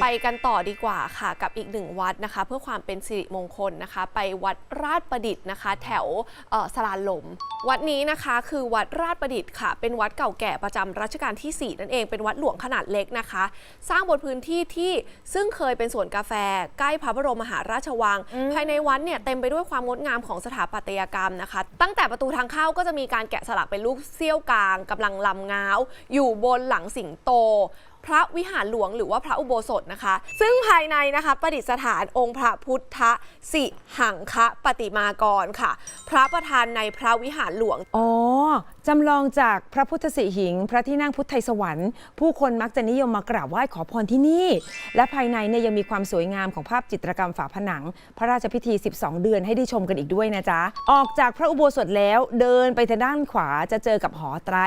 ไปกันต่อดีกว่าค่ะกับอีกหนึ่งวัดนะคะ เพื่อความเป็นสิริมงคลนะคะ ไปวัดราชประดิษฐ์นะคะ แถวเอ่อสลานลม วัดนี้นะคะคือวัดราชประดิษฐ์ค่ะ เป็นวัดเก่าแก่ประจำรัชกาลที่ 4 นั่นเองเป็นวัดหลวงขนาดเล็กนะคะ สร้างบนพื้นที่ที่ซึ่งเคยเป็นสวนกาแฟ ใกล้พระบรมมหาราชวัง ภายในวัดเนี่ยเต็มไปด้วยความงดงามของสถาปัตยกรรมนะคะ ตั้งแต่ประตูทางเข้าก็จะมีการแกะสลักเป็นลูกเสี้ยวกลางกำลังลำง้าว อยู่บนหลังสิงโต พระวิหารหลวงหรือว่าพระอุโบสถนะคะ ซึ่งภายในนะคะประดิษฐานองค์พระพุทธสิหังคะปฏิมากรค่ะ พระประธานในพระวิหารหลวง อ๋อจำลองจากพระพุทธสิหิง พระที่นั่งพุทธไทยสวรรค์ ผู้คนมักจะนิยมมากราบไหว้ขอพรที่นี่ และภายในเนี่ยยังมีความสวยงามของภาพจิตรกรรมฝาผนัง พระราชพิธี 12 เดือนให้ได้ชมกันอีกด้วยนะจ๊ะ ออกจากพระอุโบสถแล้วเดินไปทางด้านขวาจะเจอกับหอไตร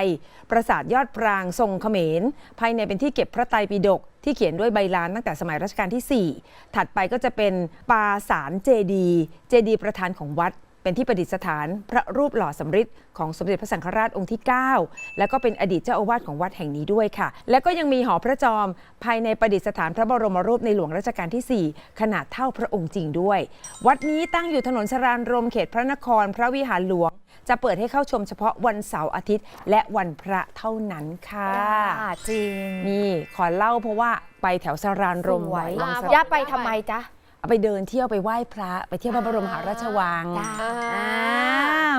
ปราสาทยอดปรางทรงเขมร ภายในเป็นที่เก็บพระไตรปิฎกที่เขียนด้วยใบลานตั้งแต่สมัยรัชกาลที่ 4 ถัดไปก็จะเป็นปาสารเจดี เจดีประธานของวัด เป็นที่ประดิษฐานพระรูปหล่อสำริดของสมเด็จพระสังฆราชองค์ที่ 9 แล้วก็เป็นอดีตเจ้าอาวาสของวัดแห่งนี้ด้วยค่ะ แล้วก็ยังมีหอพระจอม ภายในประดิษฐานพระบรมรูปในหลวงรัชกาลที่ 4 ขนาดเท่าพระองค์จริงด้วย วัดนี้ตั้งอยู่ถนนสรานรมเขตพระนคร พระวิหารหลวง จะเปิดให้เข้าชมเฉพาะวันเสาร์อาทิตย์ และวันพระเท่านั้นค่ะอ่าจริงนี่ขอเล่าเพราะว่าไปแถวสรานรมสวยวังสะย่าไปทำไมจ๊ะ เอาไปเดินเที่ยวไปไหว้พระ ไปเที่ยวพระบรมมหาราชวังจ้าอ่าอ่า